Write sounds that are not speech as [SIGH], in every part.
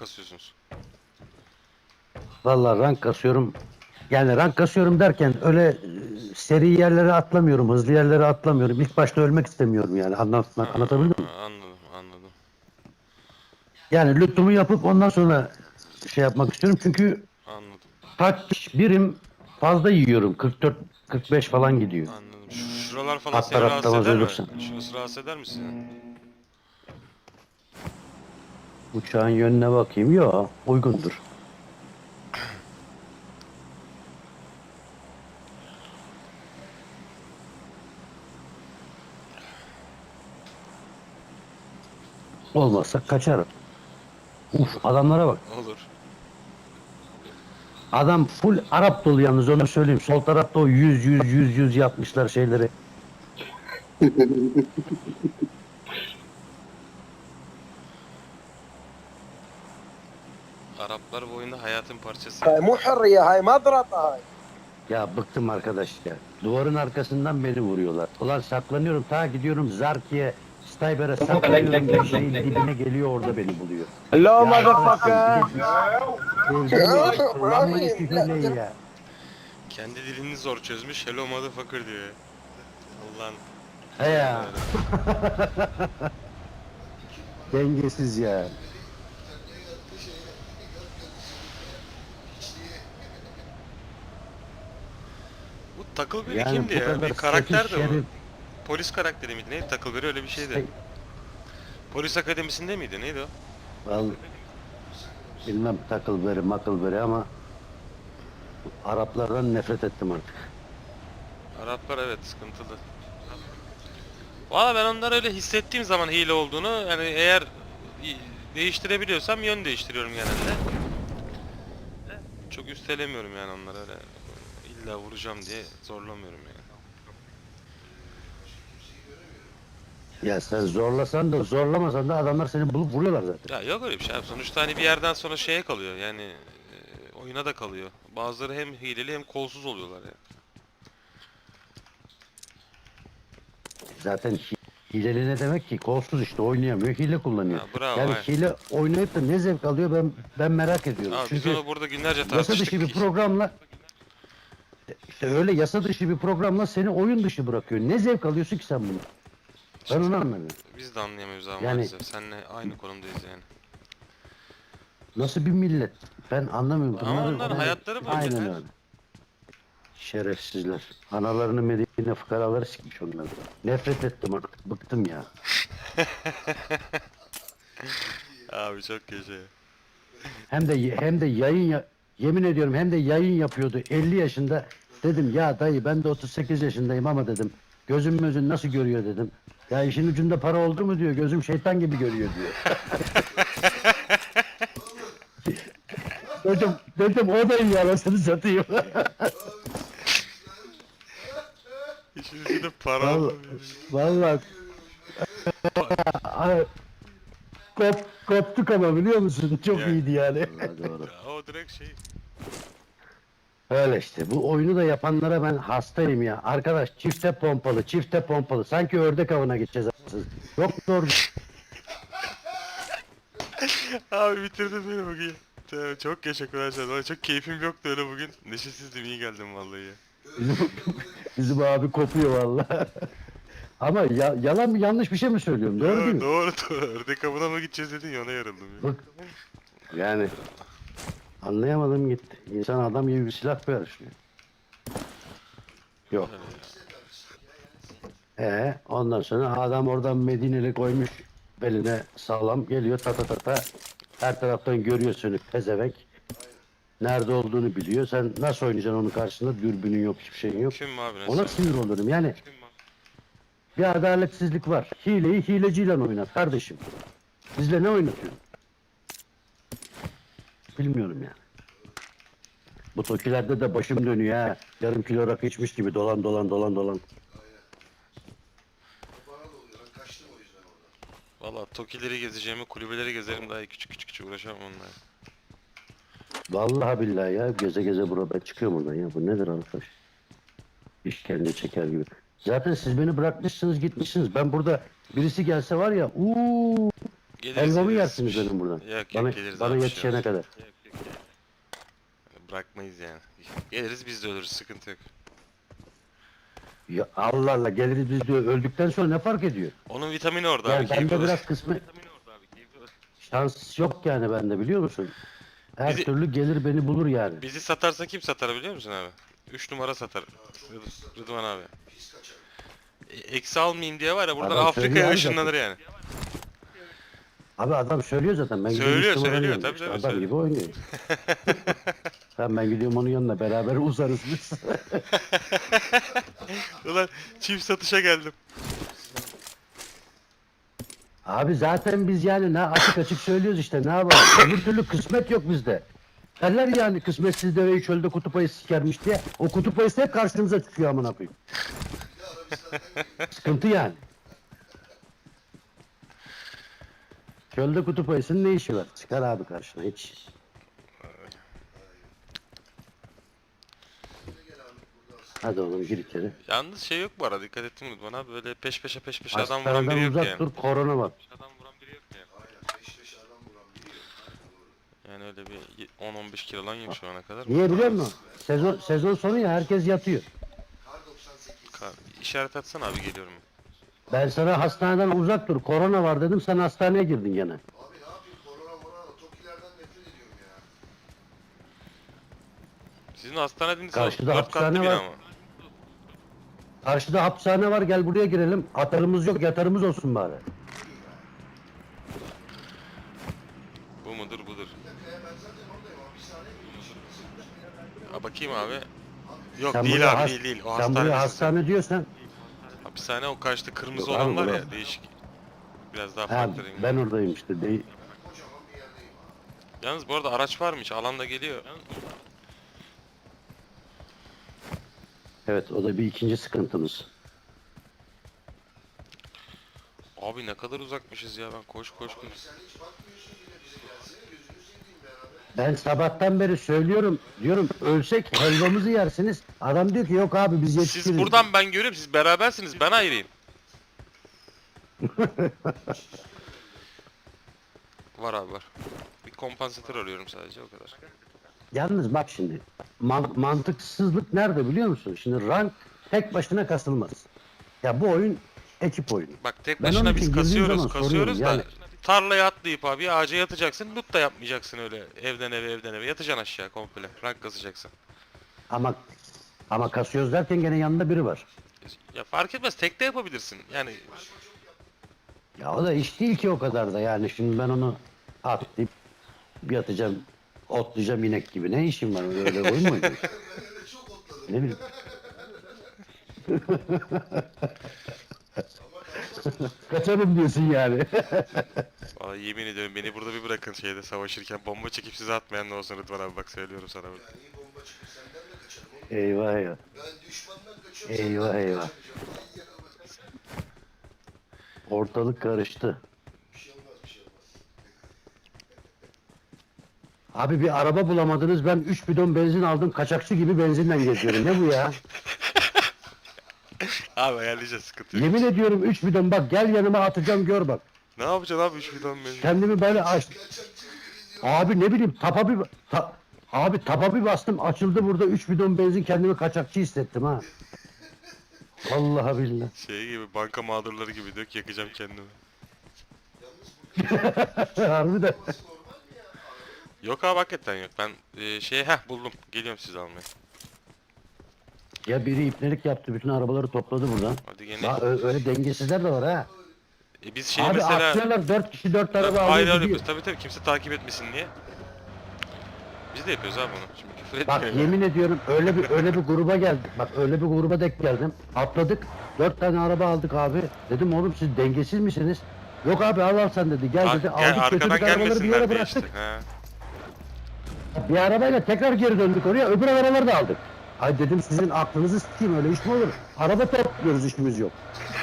kasıyorsunuz? Vallahi rank kasıyorum. Yani rank kasıyorum derken öyle e, seri yerlere atlamıyorum, hızlı yerlere atlamıyorum. İlk başta ölmek istemiyorum yani. Anlatmak, anlatabildim mi? Ha, anladım anladım. Yani lütfumu yapıp ondan sonra şey yapmak istiyorum. Çünkü Anladım. kaç birim fazla yiyorum. 44 45 falan gidiyor. Anladım. Şu- Şuralar falan Atlar seni rahatsız atlamaz eder mi? Şurası rahatsız eder mi seni? Uçağın yönüne bakayım. Yok, uygundur. Olmazsa kaçarım. Uf adamlara bak. Olur. Adam full Arap dolu yalnız onu söyleyeyim. Sol tarafta o 100 100 100 100 yapmışlar şeyleri. [LAUGHS] Araplar bu oyunda hayatın parçası. Hay muharriye hay madrata hay. Ya bıktım arkadaş ya. Duvarın arkasından beni vuruyorlar. Ulan saklanıyorum ta gidiyorum Zarki'ye Sniper'a saklanıyorum. Şeyin dibine geliyor orada beni buluyor. Hello motherfucker. Ulan bu istifeleyi ya. Kendi dilini zor çözmüş hello motherfucker diyor. Allah'ın. He ya. [LAUGHS] Dengesiz ya. Takılberi Yani kimdi ya? Bir karakter de şerif. Polis karakteri miydi? Neydi? Takılberi öyle bir şeydi. Şey- Polis akademisinde miydi? Neydi o? Vallahi bilmem takılberi makılberi ama Araplardan nefret ettim artık. Araplar evet sıkıntılı. Valla ben onları öyle hissettiğim zaman hile olduğunu yani eğer değiştirebiliyorsam yön değiştiriyorum genelde. Çok üstelemiyorum yani onları öyle illa vuracağım diye zorlamıyorum yani. Ya sen zorlasan da zorlamasan da adamlar seni bulup vuruyorlar zaten. Ya yok öyle bir şey abi. Sonuçta hani bir yerden sonra şeye kalıyor yani e, oyuna da kalıyor. Bazıları hem hileli hem kolsuz oluyorlar yani. Zaten hi- hileli ne demek ki? Kolsuz işte oynayamıyor, hile kullanıyor. Ha, bravo, yani aynen. hile oynayıp da ne zevk alıyor ben ben merak ediyorum. Abi biz Çünkü onu burada günlerce yasa tartıştık. dışı bir programla işte öyle yasa dışı bir programla seni oyun dışı bırakıyor. Ne zevk alıyorsun ki sen bunu? Ben onu anlamıyorum. Biz de anlayamıyoruz abi Yani- maalesef. Seninle aynı konumdayız yani. Nasıl bir millet? Ben anlamıyorum. Ama Bunları- onların hayatları bu Aynen öyle. Şerefsizler. Analarını Medine fıkaraları sikmiş onlar. Nefret ettim artık. Bıktım ya. [LAUGHS] Abi çok yaşa. Hem de hem de yayın ya- yemin ediyorum hem de yayın yapıyordu 50 yaşında. Dedim ya dayı ben de 38 yaşındayım ama dedim. Gözüm gözün nasıl görüyor dedim. Ya işin ucunda para oldu mu diyor. Gözüm şeytan gibi görüyor diyor. [LAUGHS] dedim, dedim o da iyi anasını satayım. [LAUGHS] İşin içinde para Vallahi, vallahi Ay, Kop, koptuk ama biliyor musun? Çok Ya. iyiydi yani. Doğru. Ya o direkt şey. Öyle işte. Bu oyunu da yapanlara ben hastayım ya. Arkadaş çifte pompalı, çifte pompalı. Sanki ördek avına gideceğiz. Yok doğru. Abi bitirdin beni bugün. Tamam, Çok teşekkür ederim. Vallahi Çok keyfim yoktu öyle bugün. Neşesizdim iyi geldim vallahi ya. Bizim, bizim abi kopuyor vallahi. Ama ya, yalan mı yanlış bir şey mi söylüyorum? Doğru değil mi? doğru doğru. Ördek avına mı gideceğiz dedin ya ona yarıldım ya. Yani anlayamadım gitti. İnsan adam gibi bir silah koyar üstüne. Yok. Ee, ondan sonra adam oradan Medine'li koymuş beline sağlam geliyor ta ta ta ta. Her taraftan görüyor seni pezevenk. Nerede olduğunu biliyor. Sen nasıl oynayacaksın onun karşısında? Dürbünün yok, hiçbir şeyin yok. Kim abi Ona sinir olurum. Yani bir adaletsizlik var. Hileyi hileciyle oynat kardeşim. Bizle ne oynatıyorsun? Bilmiyorum yani. Bu tokilerde de başım dönüyor ha. Yarım kilo rakı içmiş gibi dolan dolan dolan dolan. Valla Tokileri gezeceğimi kulübeleri gezerim daha iyi küçük küçük küçük uğraşamam onlarla. Vallahi billahi ya geze geze burada çıkıyorum buradan ya. Bu nedir arkadaş? İşkence çeker gibi. Zaten siz beni bırakmışsınız gitmişsiniz. Ben burada birisi gelse var ya uuu Geliriz, Helvamı yersiniz dedim buradan. Yok yok Bana, geliriz bana abi, şey yetişene olmaz. kadar. Yok, yok, yani. Bırakmayız yani. Geliriz biz de ölürüz sıkıntı yok. Ya Allah Allah geliriz biz diyor. Öldükten sonra ne fark ediyor? Onun vitamini orada Yani abi. bende keyifli biraz kısmet şans yok yani bende biliyor musun? Her Bizi- türlü gelir beni bulur yani. Bizi satarsa kim satar biliyor musun abi? 3 numara satar. Rıd- Rıdvan abi. E, Eksi almayayım diye var ya buradan Afrika'ya ışınlanır yani. Abi adam söylüyor zaten. Ben gidiyorum Söylüyor, söylüyor, yanına tabii, tabii, Adam söylüyor. gibi oynuyor. [LAUGHS] tamam ben gidiyorum onun yanına beraber uzarız biz. [LAUGHS] Ulan çift satışa geldim. Abi zaten biz yani ne açık açık söylüyoruz işte ne yapalım. [LAUGHS] Öbür türlü kısmet yok bizde. Derler yani kısmetsiz deveyi çölde kutup ayısı sikermiş diye. O kutup ayısı hep karşımıza çıkıyor amına koyayım. Sıkıntı yani. Çölde kutup ayısının ne işi var? Çıkar abi karşına hiç. Hadi oğlum gir içeri. Yalnız şey yok bu arada dikkat ettin mi abi böyle peş peşe peş peşe adam vuran Hastaneden biri yok uzak yani. dur korona var. Adam vuran biri yok yani. Yani öyle bir 10-15 kilo lan yok şu ana kadar. Niye biliyor musun? Sezon sezon sonu ya herkes yatıyor. Ka- İşaret atsana abi geliyorum. Ben sana hastaneden uzak dur. Korona var dedim. Sen hastaneye girdin gene. Abi ne yapayım korona morona Tokilerden nefret ediyorum ya. Sizin hastane dediniz Karşıda 4 katlı hapishane bina var. ama. Karşıda hapishane var. Gel buraya girelim. Atarımız yok. Yatarımız olsun bari. Bu mudur budur. Ya ben zaten oradayım hapishane gibi. Ha, bakayım abi. Yok Sen değil buraya abi has- değil değil. O sen hastane. buraya hastane diyorsan. Hapishane o karşıda kırmızı Yok olan abi, var ya burası. değişik. Biraz daha Ha, farklı renk. ben oradayım işte. Değil. Yalnız bu arada araç varmış. Alanda geliyor. Evet o da bir ikinci sıkıntımız. Abi ne kadar uzakmışız ya ben koş koş koş. Sen hiç bakmıyorsun Ben sabahtan beri söylüyorum. Diyorum ölsek helvamızı yersiniz. Adam diyor ki yok abi biz yetiştiririz. Siz buradan ben görüyorum siz berabersiniz ben ayrıyım. [LAUGHS] var abi var. Bir kompansatör arıyorum sadece o kadar. Yalnız bak şimdi man- mantıksızlık nerede biliyor musun? Şimdi rank tek başına kasılmaz. Ya bu oyun ekip oyunu. Bak tek Ben onun başına için biz girdiğim kasıyoruz zaman kasıyoruz da yani- tarlaya atlayıp abi ağaca yatacaksın loot da yapmayacaksın öyle evden eve evden eve yatacaksın aşağı komple rank kasacaksın. Ama ama kasıyoruz derken gene yanında biri var. Ya fark etmez tek de yapabilirsin yani Ya o da iş değil ki o kadar da yani şimdi ben onu atlayıp yatacağım, otlayacağım inek gibi. Ne işim var öyle oyun mu oynuyorsun? [LAUGHS] Ne bileyim. [LAUGHS] [LAUGHS] Kaçarım diyorsun yani. [LAUGHS] Vallahi yemin ediyorum beni burada bir bırakın şeyde savaşırken bomba çekip size atmayan ne olsun Rıdvan abi bak söylüyorum sana. Ben iyi bomba çıkıp senden de kaçarım oğlum. eyvah eyvah. Ben düşmandan kaçıyorum. Eyvah, senden de eyvah. kaçacağım. Ay ya. Ortalık karıştı. Bir şey olmaz bir şey olmaz. Abi bir araba bulamadınız ben 3 bidon benzin aldım kaçakçı gibi benzinle geziyorum. Ne bu ya? [LAUGHS] Abi ayarlayacağız sıkıntı yok. Yemin ediyorum 3 bidon bak gel yanıma atacağım gör bak. Ne yapacaksın abi 3 bidon benzin? Kendimi böyle aç. Abi ne bileyim tapa bir ta- abi tapa bir bastım açıldı burada 3 bidon benzin kendimi kaçakçı hissettim ha. Vallahi billahi. Şey gibi banka mağdurları gibi dök yakacağım kendimi. [LAUGHS] Harbi de. Yok abi hakikaten yok. Ben e, şey heh buldum. Geliyorum sizi almaya. Ya biri ipnelik yaptı bütün arabaları topladı buradan. Hadi gene. Ö- öyle dengesizler de var ha. E, biz şey abi mesela atlıyorlar 4 kişi 4 araba ayrı alıyor ayrı gidiyor. yapıyoruz. Tabii tabii kimse takip etmesin diye. Biz de yapıyoruz abi bunu. Şimdi küfür Bak etmiyor. yemin ediyorum öyle bir öyle bir gruba geldik. Bak öyle bir gruba denk geldim. Atladık. Dört tane araba aldık abi. Dedim oğlum siz dengesiz misiniz? Yok abi al al sen dedi. Gel Ar- dedi. gel, Aldık arkadan götürdük arabaları bir gelmesinler yere diye bıraktık. işte. Bir arabayla tekrar geri döndük oraya. Öbür arabaları da aldık. Ay dedim sizin aklınızı sikeyim öyle iş mi olur? Araba topluyoruz işimiz yok.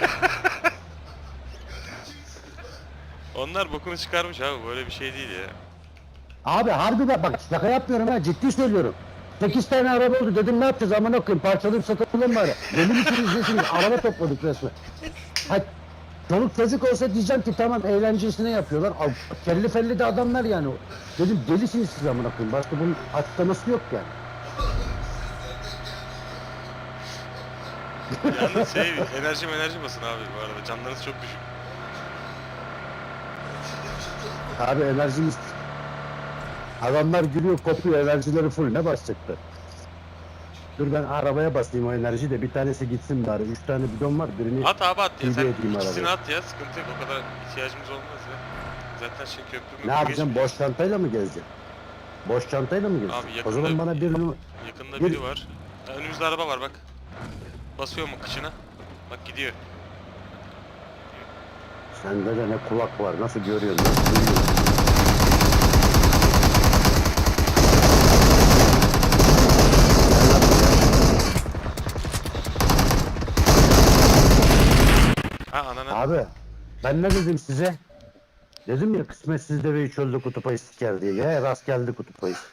[LAUGHS] Onlar bokunu çıkarmış abi. Böyle bir şey değil ya. Abi harbi bak, bak şaka yapmıyorum ha ciddi söylüyorum. 8 tane araba oldu dedim ne yapacağız amına koyayım parçalayıp satalım bari. Deli misiniz nesiniz araba topladık resmen. Hadi Çoluk çocuk olsa diyeceğim ki tamam eğlencesine yapıyorlar. Al, Kelli felli de adamlar yani. Dedim delisiniz siz amına koyayım. Başka bunun açıklaması yok yani. Yalnız şey enerji enerji basın abi bu arada. Canlarınız çok düşük. Abi enerjimiz... Adamlar gülüyor kopuyor enerjileri full ne basacaktı? Dur ben arabaya basayım o enerji de bir tanesi gitsin bari. Üç tane bidon var birini... At abi at ya. Sen edeyim ikisini arabaya. at ya. Sıkıntı yok. O kadar ihtiyacımız olmaz ya. Zaten şey köprü Ne yapacağım boş çantayla mı gezeceğim? Boş çantayla mı gezeceğim? Abi o yakında- zaman bana bir Yakında Bir- biri var. Ha, önümüzde araba var bak. Basıyor mu kıçına? Bak gidiyor. Sende de ne kulak var nasıl görüyorsun nasıl duyuyorsun? Ha ananı. Abi ben ne dedim size? Dedim ya kısmetsiz deveyi çölde kutup ayısı siker diye. Ya rast geldi kutup ayısı.